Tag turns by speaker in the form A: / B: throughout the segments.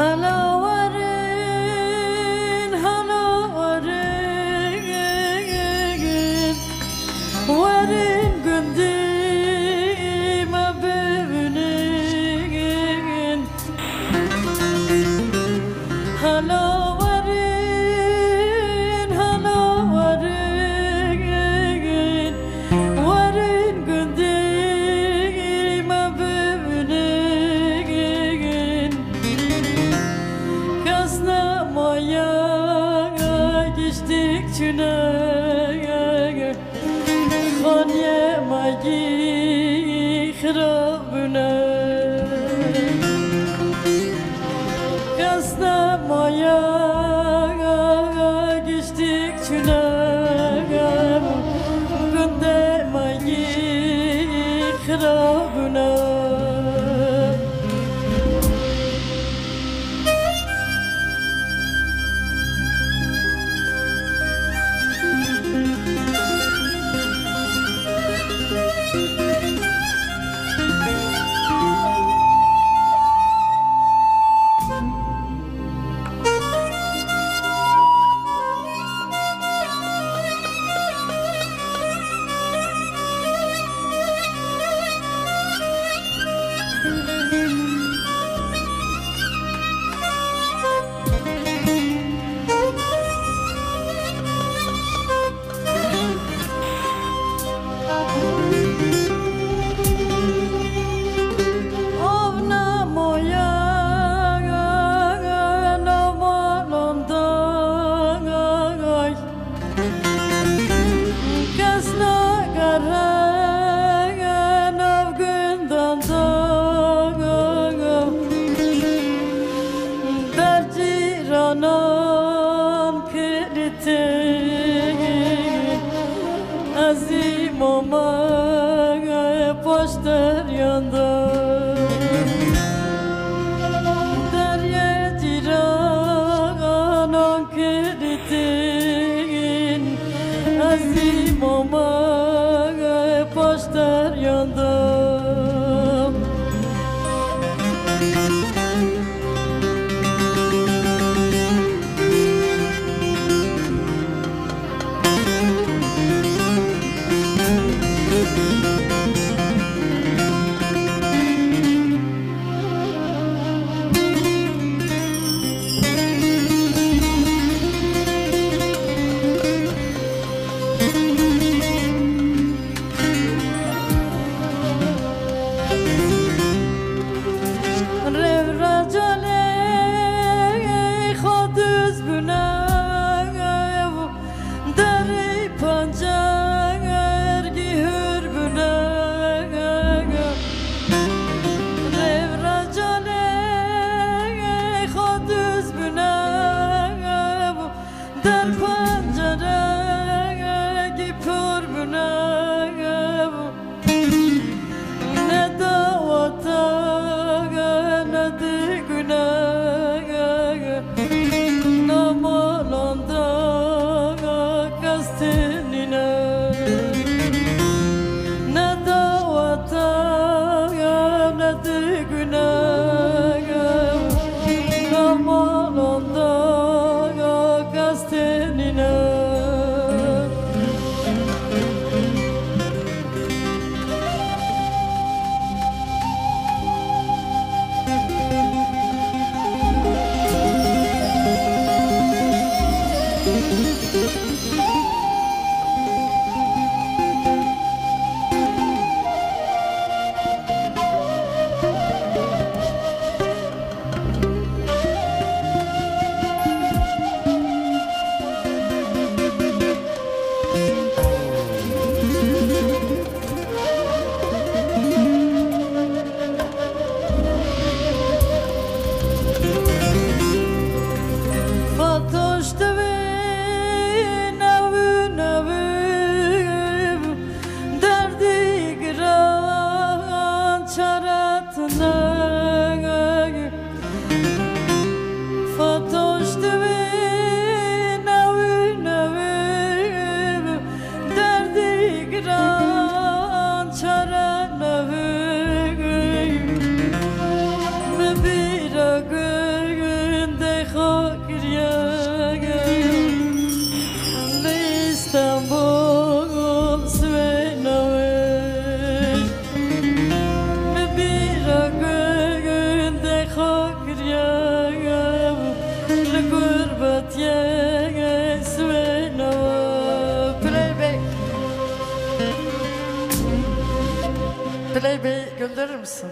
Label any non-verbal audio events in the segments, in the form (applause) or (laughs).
A: hello. Geçtik çüne
B: gönderir misin?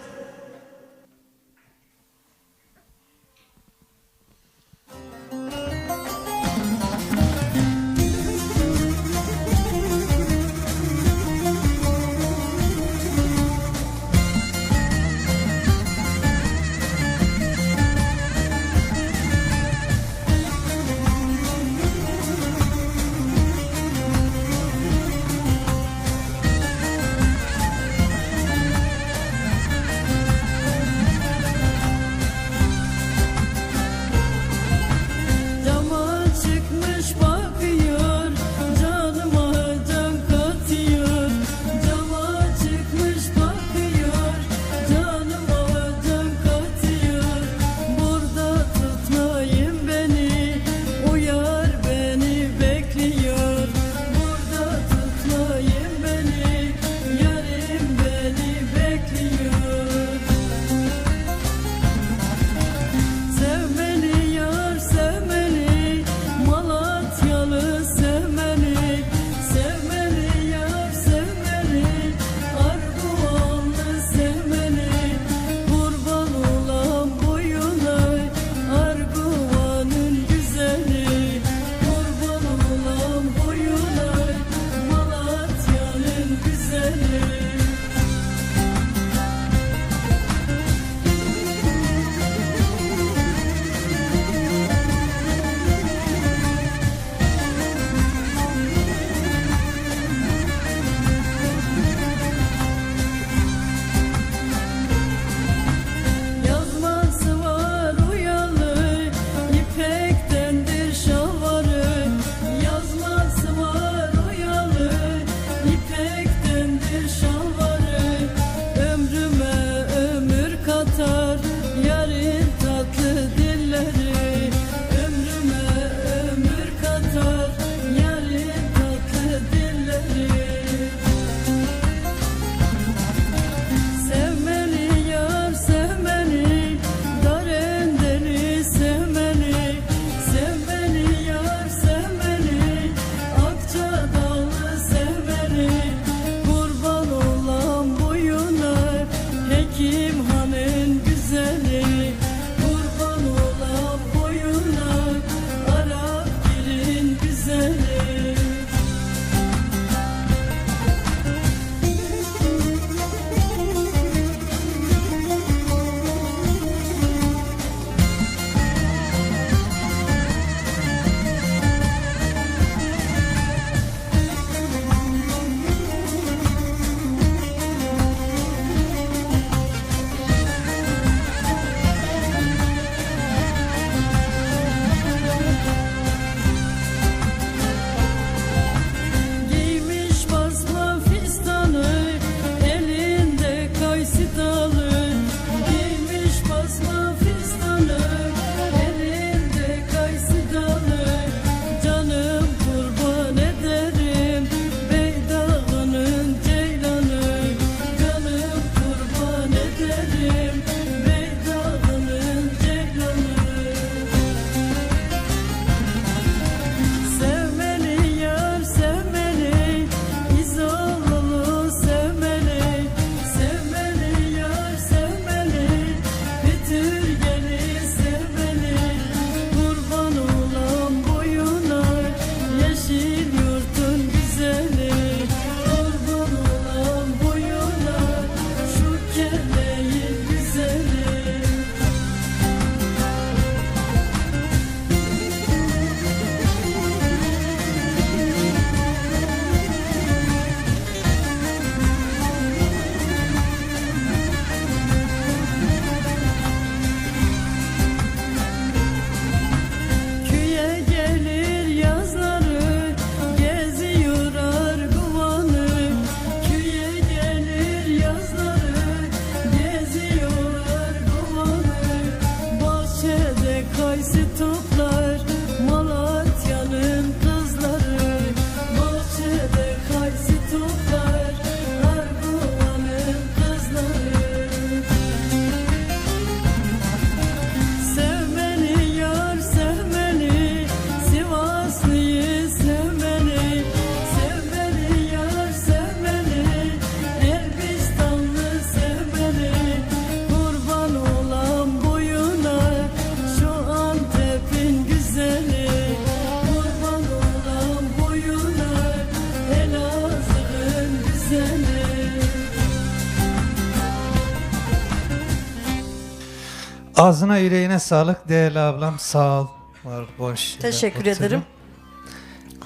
C: Ağzına yüreğine sağlık değerli ablam sağ ol. Var boş.
A: Teşekkür
C: Oturun.
A: ederim.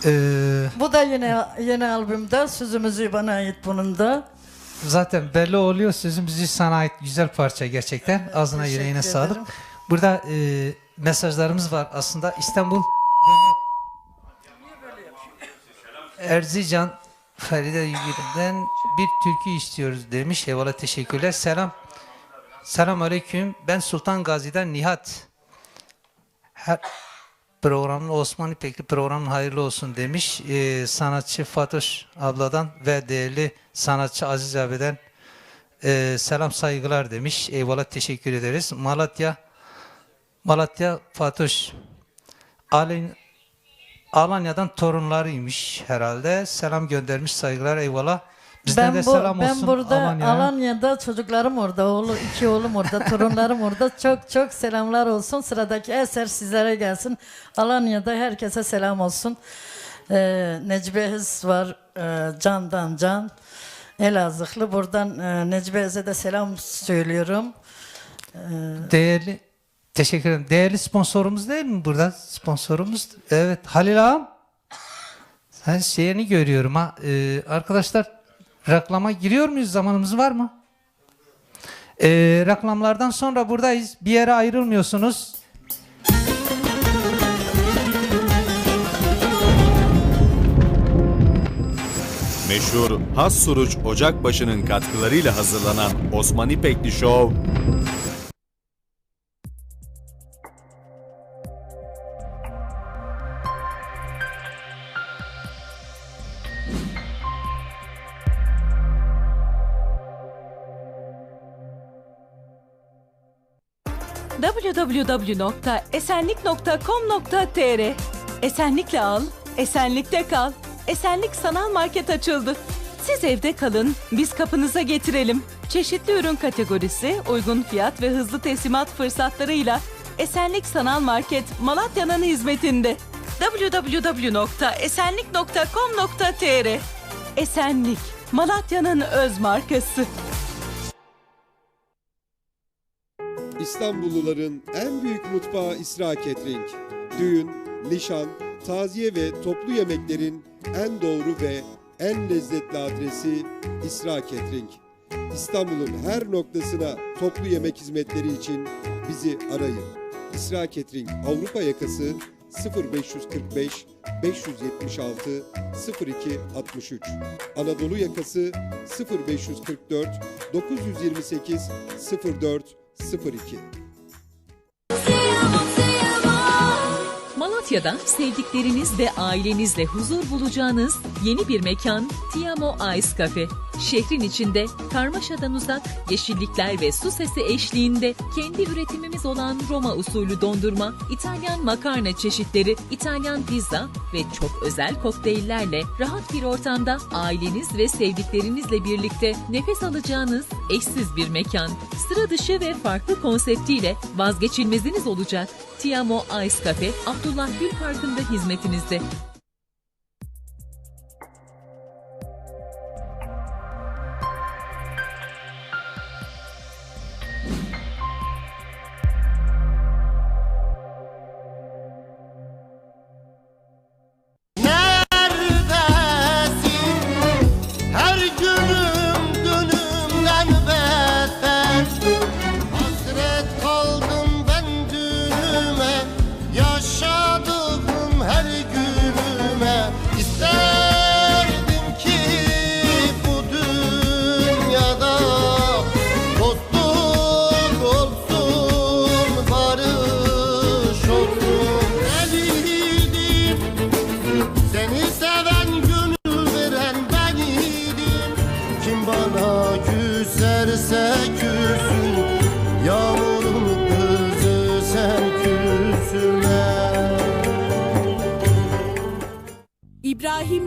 C: Ee,
A: Bu da yeni yeni albümde. Sözümüzü bana ait bunun da.
C: zaten belli oluyor sözün bizi sana ait güzel parça gerçekten. Ağzına
A: teşekkür
C: yüreğine sağlık.
A: ederim.
C: Burada e, mesajlarımız var aslında İstanbul Erzican Feride Yügür'den bir türkü istiyoruz demiş. Eyvallah teşekkürler. Selam. Selam aleyküm. Ben Sultan Gazi'den Nihat. Her programın Osman İpekli programın hayırlı olsun demiş. Ee, sanatçı Fatoş abladan ve değerli sanatçı Aziz abiden e, selam saygılar demiş. Eyvallah teşekkür ederiz. Malatya Malatya Fatoş Alanya, Alanya'dan torunlarıymış herhalde. Selam göndermiş saygılar eyvallah. Bizden
A: ben
C: de
A: bu,
C: selam
A: ben
C: olsun
A: burada
C: Alanya'ya.
A: Alanya'da çocuklarım orada, oğlu, iki oğlum orada, (laughs) torunlarım orada. Çok çok selamlar olsun. Sıradaki eser sizlere gelsin. Alanya'da herkese selam olsun. Ee, Necmi Hız var, e, Candan Can. Elazığlı. Buradan e, Necmi Hız'a da selam söylüyorum.
C: Değerli teşekkür ederim. Değerli sponsorumuz değil mi burada? Sponsorumuz evet Halil ağam. Sen şeyini görüyorum ha. Ee, arkadaşlar reklama giriyor muyuz? Zamanımız var mı? Ee, reklamlardan sonra buradayız. Bir yere ayrılmıyorsunuz.
D: Meşhur Has Suruç Ocakbaşı'nın katkılarıyla hazırlanan Osman İpekli Show
E: www.esenlik.com.tr Esenlikle al, esenlikte kal. Esenlik Sanal Market açıldı. Siz evde kalın, biz kapınıza getirelim. Çeşitli ürün kategorisi, uygun fiyat ve hızlı teslimat fırsatlarıyla Esenlik Sanal Market Malatya'nın hizmetinde. www.esenlik.com.tr Esenlik, Malatya'nın öz markası.
F: İstanbulluların en büyük mutfağı İsra Catering. Düğün, nişan, taziye ve toplu yemeklerin en doğru ve en lezzetli adresi İsra Catering. İstanbul'un her noktasına toplu yemek hizmetleri için bizi arayın. İsra Catering Avrupa yakası 0545 576 0263 Anadolu yakası 0544 928 04 02
G: Malatya'da sevdikleriniz ve ailenizle huzur bulacağınız yeni bir mekan Tiamo Ice Cafe. Şehrin içinde karmaşadan uzak, yeşillikler ve su sesi eşliğinde kendi üretimimiz olan Roma usulü dondurma, İtalyan makarna çeşitleri, İtalyan pizza ve çok özel kokteyllerle rahat bir ortamda aileniz ve sevdiklerinizle birlikte nefes alacağınız eşsiz bir mekan. Sıra dışı ve farklı konseptiyle vazgeçilmeziniz olacak. Tiamo Ice Cafe, Abdullah Gül Parkı'nda hizmetinizde.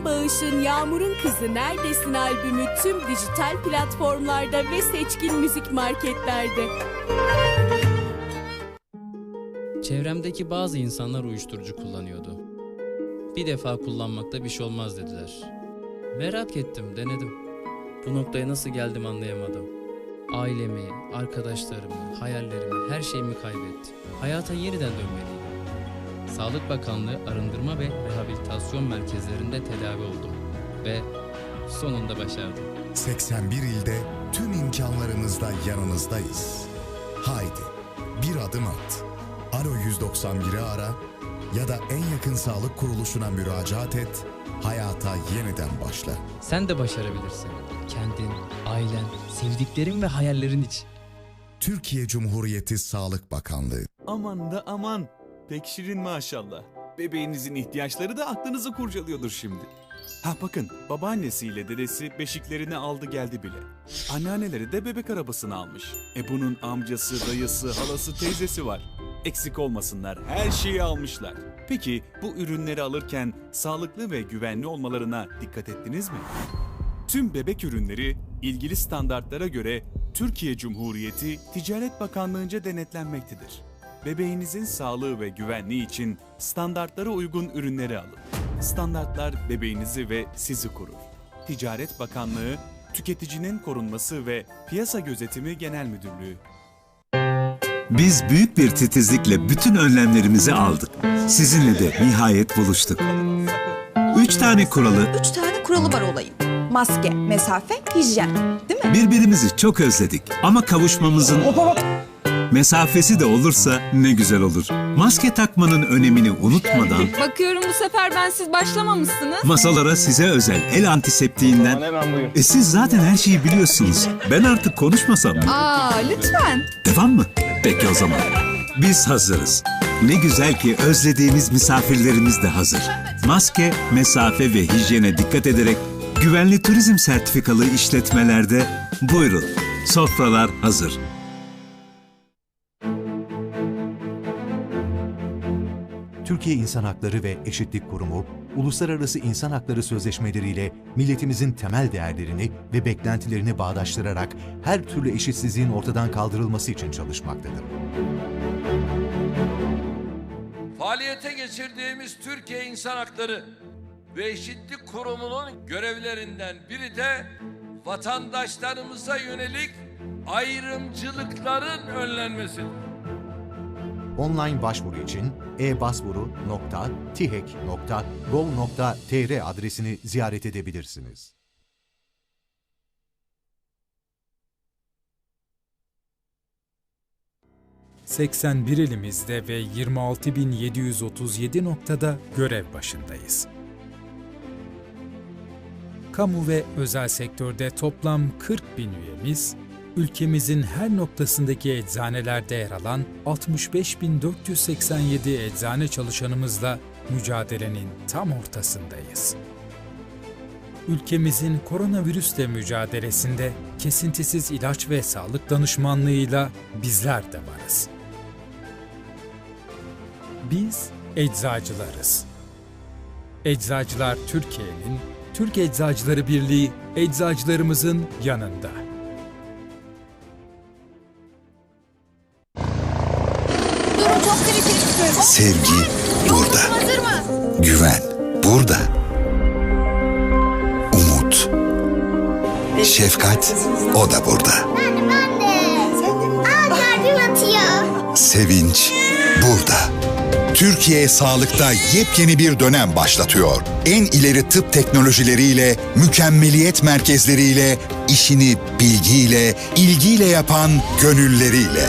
H: Bağış'ın Yağmur'un Kızı Neredesin albümü tüm dijital platformlarda ve seçkin müzik marketlerde.
I: Çevremdeki bazı insanlar uyuşturucu kullanıyordu. Bir defa kullanmakta bir şey olmaz dediler. Merak ettim, denedim. Bu noktaya nasıl geldim anlayamadım. Ailemi, arkadaşlarımı, hayallerimi, her şeyimi kaybettim. Hayata yeniden dönmeliydim. Sağlık Bakanlığı arındırma ve rehabilitasyon merkezlerinde tedavi oldum. Ve sonunda başardım.
J: 81 ilde tüm imkanlarımızla yanınızdayız. Haydi bir adım at. Alo 191'i ara ya da en yakın sağlık kuruluşuna müracaat et. Hayata yeniden başla.
I: Sen de başarabilirsin. Kendin, ailen, sevdiklerin ve hayallerin için.
J: Türkiye Cumhuriyeti Sağlık Bakanlığı
K: Aman da aman. Pek şirin maşallah. Bebeğinizin ihtiyaçları da aklınızı kurcalıyordur şimdi. Ha bakın babaannesiyle dedesi beşiklerini aldı geldi bile. Anneanneleri de bebek arabasını almış. E bunun amcası, dayısı, halası, teyzesi var. Eksik olmasınlar her şeyi almışlar. Peki bu ürünleri alırken sağlıklı ve güvenli olmalarına dikkat ettiniz mi? Tüm bebek ürünleri ilgili standartlara göre Türkiye Cumhuriyeti Ticaret Bakanlığı'nca denetlenmektedir. Bebeğinizin sağlığı ve güvenliği için standartlara uygun ürünleri alın. Standartlar bebeğinizi ve sizi korur. Ticaret Bakanlığı, Tüketicinin Korunması ve Piyasa Gözetimi Genel Müdürlüğü.
L: Biz büyük bir titizlikle bütün önlemlerimizi aldık. Sizinle de nihayet buluştuk. Üç tane kuralı,
M: Üç tane kuralı var olayın. Maske, mesafe, hijyen. Değil mi?
L: birbirimizi çok özledik. Ama kavuşmamızın mesafesi de olursa ne güzel olur. Maske takmanın önemini unutmadan
M: Bakıyorum bu sefer ben siz başlamamışsınız.
L: masalara size özel el antiseptiğinden... E siz zaten her şeyi biliyorsunuz. Ben artık konuşmasam mı?
M: Aa lütfen.
L: Devam mı? Peki o zaman. Biz hazırız. Ne güzel ki özlediğimiz misafirlerimiz de hazır. Maske, mesafe ve hijyene dikkat ederek güvenli turizm sertifikalı işletmelerde buyurun. Sofralar hazır.
N: Türkiye İnsan Hakları ve Eşitlik Kurumu, uluslararası insan hakları sözleşmeleriyle milletimizin temel değerlerini ve beklentilerini bağdaştırarak her türlü eşitsizliğin ortadan kaldırılması için çalışmaktadır.
O: Faaliyete geçirdiğimiz Türkiye İnsan Hakları ve Eşitlik Kurumu'nun görevlerinden biri de vatandaşlarımıza yönelik ayrımcılıkların önlenmesidir.
N: Online başvuru için e-başvuru.tihek.gov.tr adresini ziyaret edebilirsiniz.
P: ...81 ilimizde ve 26.737 noktada görev başındayız. Kamu ve özel sektörde toplam 40 bin üyemiz, ülkemizin her noktasındaki eczanelerde yer alan 65.487 eczane çalışanımızla mücadelenin tam ortasındayız. Ülkemizin koronavirüsle mücadelesinde kesintisiz ilaç ve sağlık danışmanlığıyla bizler de varız. Biz eczacılarız. Eczacılar Türkiye'nin, Türk Eczacıları Birliği eczacılarımızın yanında.
J: Sevgi burada. Güven burada. Umut. Şefkat o da burada.
Q: Ben de. Aa kalbim atıyor.
J: Sevinç burada. Türkiye sağlıkta yepyeni bir dönem başlatıyor. En ileri tıp teknolojileriyle, mükemmeliyet merkezleriyle, işini bilgiyle, ilgiyle yapan gönülleriyle.